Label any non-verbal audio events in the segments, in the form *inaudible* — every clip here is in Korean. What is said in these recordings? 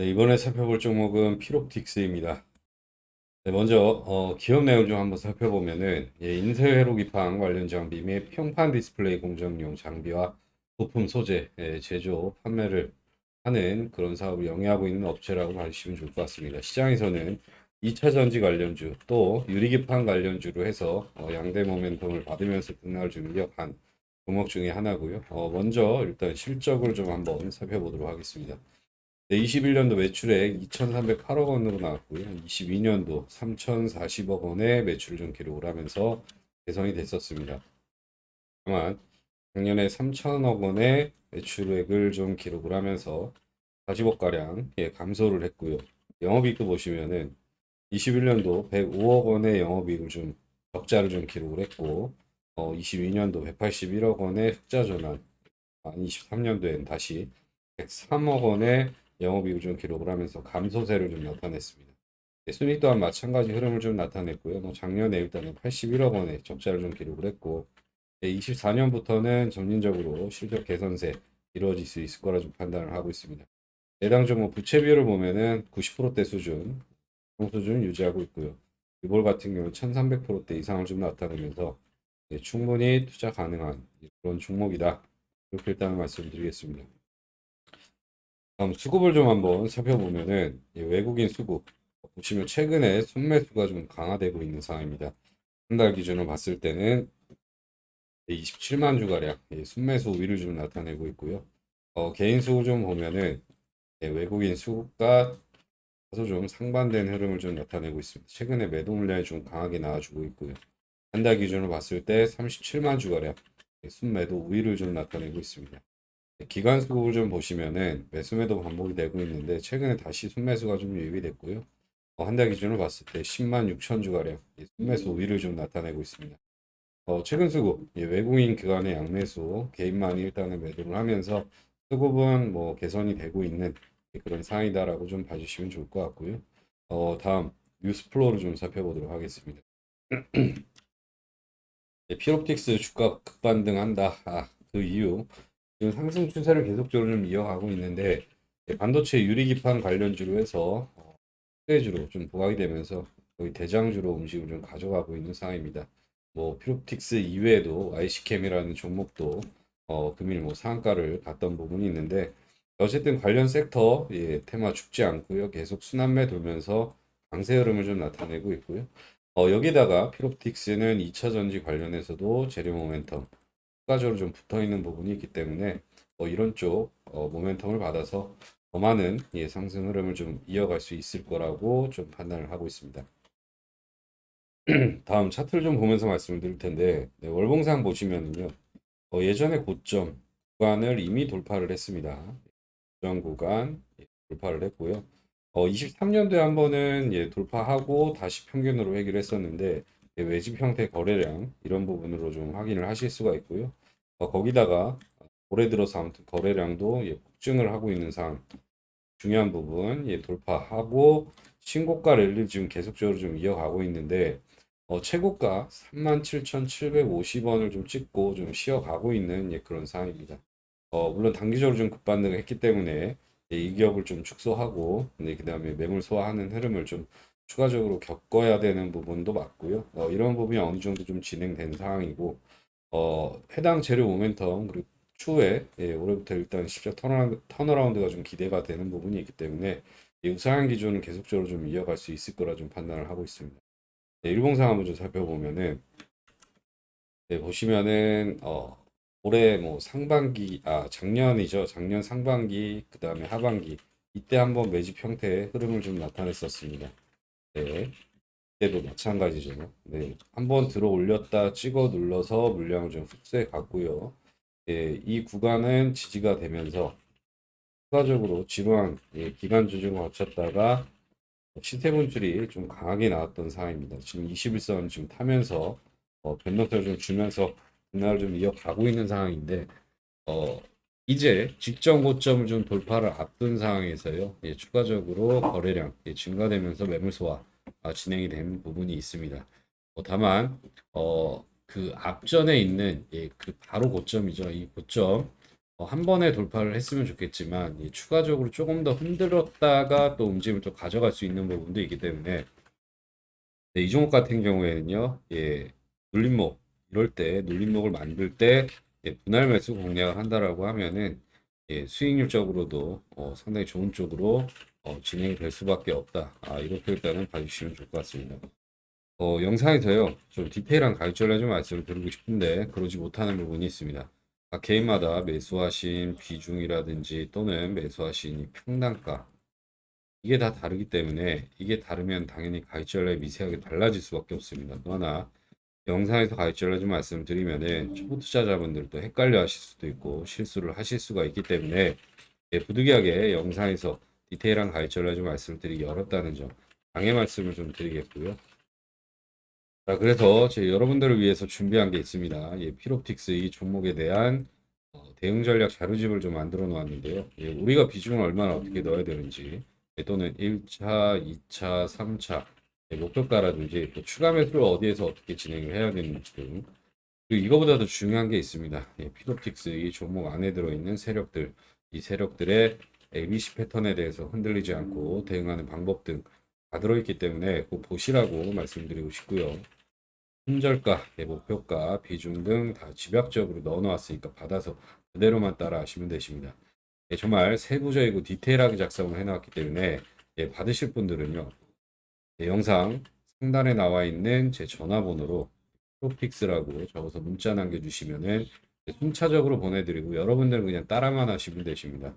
네, 이번에 살펴볼 종목은 피롭틱스입니다. 네, 먼저 어, 기업 내용 좀 한번 살펴보면은 예, 인쇄 회로 기판 관련 장비 및 평판 디스플레이 공정용 장비와 부품 소재 예, 제조 판매를 하는 그런 사업을 영위하고 있는 업체라고 봐주시면 좋을 것 같습니다. 시장에서는 2차 전지 관련주 또 유리기판 관련주로 해서 어, 양대 모멘텀을 받으면서 등락을 좀 이어간 종목 중에 하나고요. 어, 먼저 일단 실적을 좀 한번 살펴보도록 하겠습니다. 네, 21년도 매출액 2,308억 원으로 나왔고요. 22년도 3,040억 원의 매출을 좀 기록을 하면서 개선이 됐었습니다. 다만 작년에 3천억 원의 매출액을 좀 기록을 하면서 40억 가량 예, 감소를 했고요. 영업이익도 보시면은 21년도 105억 원의 영업이익을 좀 적자를 좀 기록을 했고 어, 22년도 181억 원의 흑자 전환, 아, 23년도엔 다시 103억 원의 영업이익을 좀 기록을 하면서 감소세를 좀 나타냈습니다. 네, 순익 또한 마찬가지 흐름을 좀 나타냈고요. 뭐 작년에 일단은 81억 원의 적자를 좀 기록을 했고 24년부터는 점진적으로 실적 개선세 이루어질 수 있을 거라 좀 판단을 하고 있습니다. 내당 종목 부채 비율을 보면은 90%대 수준, 수준 유지하고 있고요. 리볼 같은 경우는 1300%대 이상을 좀 나타내면서 네, 충분히 투자 가능한 그런 종목이다. 이렇게 일단 말씀드리겠습니다. 다음 수급을 좀 한번 살펴보면은 이 외국인 수급 보시면 최근에 순매수가 좀 강화되고 있는 상황입니다. 한 달 기준으로 봤을 때는 27만 주가량 예, 순매수 우위를 좀 나타내고 있고요. 어, 개인 수급 좀 보면은 예, 외국인 수급과 다소 좀 상반된 흐름을 좀 나타내고 있습니다. 최근에 매도 물량이 좀 강하게 나와주고 있고요. 한 달 기준으로 봤을 때 37만 주가량 예, 순매도 우위를 좀 나타내고 있습니다. 기간 수급을 좀 보시면은 매수매도 반복이 되고 있는데 최근에 다시 순매수가 좀 유입이 됐고요. 어, 한달 기준으로 봤을 때 10만 6천 주가량 예, 순매수 우위를 좀 나타내고 있습니다. 어, 최근 수급 예, 외국인 기관의 양매수 개인만이 일단은 매도를 하면서 수급은 뭐 개선이 되고 있는 그런 상황이다라고 좀 봐주시면 좋을 것 같고요. 어, 다음 뉴스플로우를 좀 살펴보도록 하겠습니다. *clears throat* 예, 피롭틱스 주가 급반등한다. 아, 그 이유 지금 상승 추세를 계속적으로 좀 이어가고 있는데 예, 반도체 유리기판 관련주로 해서 어, 수혜주로 좀 부각이 되면서 거의 대장주로 움직임을 좀 가져가고 있는 상황입니다. 뭐 피롭틱스 이외에도 IC캠이라는 종목도 어, 금일 뭐 상한가를 갔던 부분이 있는데 어쨌든 관련 섹터 예, 테마 죽지 않고요. 계속 순환매 돌면서 강세 흐름을 좀 나타내고 있고요. 어, 여기다가 피롭틱스는 2차 전지 관련해서도 재료 모멘텀 추가적으로 좀 붙어 있는 부분이 있기 때문에 어, 이런 쪽 어, 모멘텀을 받아서 더 많은 예, 상승 흐름을 좀 이어갈 수 있을 거라고 좀 판단을 하고 있습니다. *clears throat* 다음 차트를 좀 보면서 말씀을 드릴 텐데 네, 월봉상 보시면은요 어, 예전에 고점 구간을 이미 돌파를 했습니다. 고점 구간 예, 돌파를 했고요. 어, 23년도에 한 번은 예, 돌파하고 다시 평균으로 회귀를 했었는데 예, 외집 형태 거래량 이런 부분으로 좀 확인을 하실 수가 있고요. 어, 거기다가 올해 들어서 아무튼 거래량도 예, 폭증을 하고 있는 상황 중요한 부분 예, 돌파하고 신고가 랠리를 지금 계속적으로 좀 이어가고 있는데 어, 최고가 37,750원을 좀 찍고 좀 쉬어가고 있는 예, 그런 상황입니다. 어, 물론 단기적으로 좀 급반등을 했기 때문에 예, 이 기업을 좀 축소하고 네, 그 다음에 매물 소화하는 흐름을 좀 추가적으로 겪어야 되는 부분도 맞고요. 어, 이런 부분이 어느 정도 좀 진행된 상황이고 어, 해당 재료 모멘텀 그리고 추후에 예, 올해부터 일단 실적 턴어라운드, 턴어라운드가 좀 기대가 되는 부분이 있기 때문에 이 우상향 기조는 계속적으로 좀 이어갈 수 있을 거라 좀 판단을 하고 있습니다. 네, 일봉상 한번 좀 살펴보면은 네, 보시면은 어, 올해 뭐 상반기 아 작년이죠. 작년 상반기 그 다음에 하반기 이때 한번 매집 형태의 흐름을 좀 나타냈었습니다. 네. 때도 마찬가지죠. 네. 한번 들어 올렸다 찍어 눌러서 물량을 좀 흡수해 갔고요. 예, 이 구간은 지지가 되면서 추가적으로 지루한 예, 기간 조정을 거쳤다가 시세 분출이 좀 강하게 나왔던 상황입니다. 지금 21선 지금 타면서 어, 변동성을 좀 주면서 등락을 좀 이어가고 있는 상황인데 어, 이제 직전 고점을 좀 돌파를 앞둔 상황에서요. 예, 추가적으로 거래량 예, 증가되면서 매물 소화 아, 진행이 된 부분이 있습니다. 어, 다만 어, 그 앞전에 있는 예, 그 바로 고점이죠. 이 고점 어, 한 번에 돌파를 했으면 좋겠지만 이 추가적으로 조금 더 흔들었다가 또 움직임을 또 가져갈 수 있는 부분도 있기 때문에 네, 이 종목 같은 경우에는요, 예, 눌림목 이럴 때 눌림목을 만들 때 예, 분할 매수 공략을 한다라고 하면은 예, 수익률적으로도 어, 상당히 좋은 쪽으로 어, 진행이 될 수밖에 없다. 아, 이렇게 일단은 봐주시면 좋을 것 같습니다. 어, 영상에서요, 좀 디테일한 가격전략 좀 말씀을 드리고 싶은데, 그러지 못하는 부분이 있습니다. 각 개인마다 매수하신 비중이라든지 또는 매수하신 이 평단가, 이게 다 다르기 때문에, 이게 다르면 당연히 가격전략이 미세하게 달라질 수밖에 없습니다. 또 하나, 영상에서 가격전략 좀 말씀드리면은, 초보 투자자분들도 헷갈려 하실 수도 있고, 실수를 하실 수가 있기 때문에, 예, 부득이하게 영상에서 디테일한 가격전략 좀 말씀드리기 어렵다는 점, 양해 말씀을 좀 드리겠고요. 자, 그래서 제 여러분들을 위해서 준비한 게 있습니다. 예, 피롭틱스 이 종목에 대한 어, 대응 전략 자료집을 좀 만들어 놓았는데요. 예, 우리가 비중을 얼마나 어떻게 넣어야 되는지, 예, 또는 1차, 2차, 3차, 예, 목표가라든지 또 추가 매수를 어디에서 어떻게 진행을 해야 되는지 등 그리고 이거보다도 중요한 게 있습니다. 예, 피롭틱스 이 종목 안에 들어있는 세력들, 이 세력들의 ABC 패턴에 대해서 흔들리지 않고 대응하는 방법 등 다 들어있기 때문에 꼭 보시라고 말씀드리고 싶고요. 손절가, 예, 목표가, 비중 등 다 집약적으로 넣어 놓았으니까 받아서 그대로만 따라 하시면 되십니다. 예, 정말 세부적이고 디테일하게 작성을 해 놨기 때문에 예, 받으실 분들은요. 예, 영상 상단에 나와 있는 제 전화번호로 프로픽스라고 적어서 문자 남겨주시면은 순차적으로 보내드리고 여러분들은 그냥 따라만 하시면 되십니다.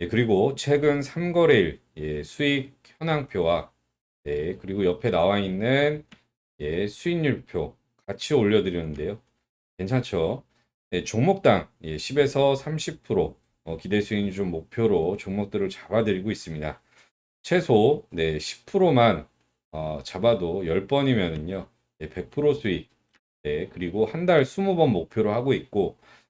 예, 그리고 최근 3거래일 예, 수익 현황표와 네, 그리고 옆에 나와 있는 예, 수익률표 같이 올려드렸는데요. 괜찮죠? 네, 종목당 예, 10에서 30% 어, 기대 수익률 좀 목표로 종목들을 잡아드리고 있습니다. 최소 네, 10%만 어, 잡아도 10번이면은요. 네, 100% 수익. 네, 그리고 한 달 20번 목표로 하고 있고